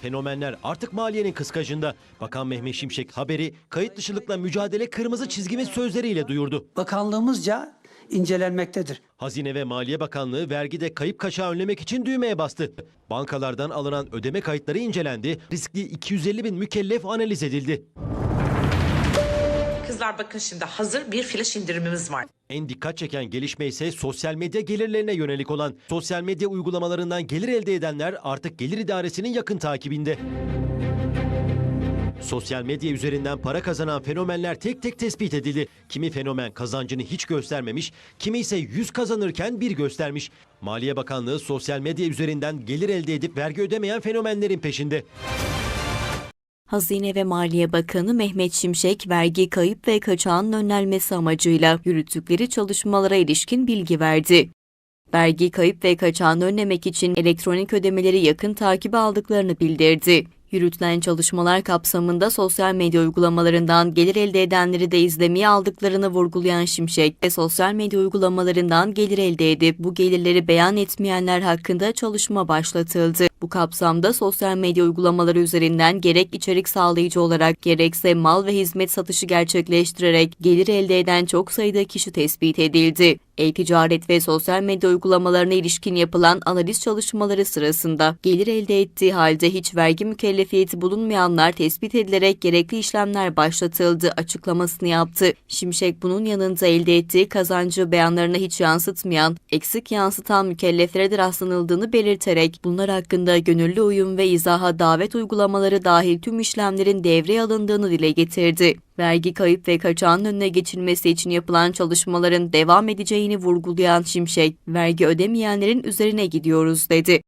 Fenomenler artık maliyenin kıskacında. Bakan Mehmet Şimşek haberi kayıt dışılıkla mücadele kırmızı çizgimiz sözleriyle duyurdu. bakanlığımızca incelenmektedir. Hazine ve Maliye Bakanlığı vergide kayıp kaçağı önlemek için düğmeye bastı. Bankalardan alınan ödeme kayıtları incelendi. Riskli 250 bin mükellef analiz edildi. Kızlar bakın şimdi hazır bir flash indirimimiz var. En dikkat çeken gelişme ise sosyal medya gelirlerine yönelik olan. Sosyal medya uygulamalarından gelir elde edenler artık gelir idaresinin yakın takibinde. Sosyal medya üzerinden para kazanan fenomenler tek tek tespit edildi. Kimi fenomen kazancını hiç göstermemiş, kimi ise yüz kazanırken bir göstermiş. Maliye Bakanlığı sosyal medya üzerinden gelir elde edip vergi ödemeyen fenomenlerin peşinde. Hazine ve Maliye Bakanı Mehmet Şimşek, vergi kayıp ve kaçağının önlenmesi amacıyla yürüttükleri çalışmalara ilişkin bilgi verdi. Vergi kayıp ve kaçağını önlemek için elektronik ödemeleri yakın takibe aldıklarını bildirdi. Yürütülen çalışmalar kapsamında sosyal medya uygulamalarından gelir elde edenleri de izlemeye aldıklarını vurgulayan Şimşek ve sosyal medya uygulamalarından gelir elde edip bu gelirleri beyan etmeyenler hakkında çalışma başlatıldı. Bu kapsamda sosyal medya uygulamaları üzerinden gerek içerik sağlayıcı olarak gerekse mal ve hizmet satışı gerçekleştirerek gelir elde eden çok sayıda kişi tespit edildi. E-ticaret ve sosyal medya uygulamalarına ilişkin yapılan analiz çalışmaları sırasında gelir elde ettiği halde hiç vergi mükellefiyeti bulunmayanlar tespit edilerek gerekli işlemler başlatıldı açıklamasını yaptı. Şimşek bunun yanında elde ettiği kazancı beyanlarına hiç yansıtmayan, eksik yansıtan mükelleflere de rastlanıldığını belirterek bunlar hakkında gönüllü uyum ve izaha davet uygulamaları dahil tüm işlemlerin devreye alındığını dile getirdi. Vergi kayıp ve kaçağın önüne geçilmesi için yapılan çalışmaların devam edeceğini vurgulayan Şimşek, vergi ödemeyenlerin üzerine gidiyoruz dedi.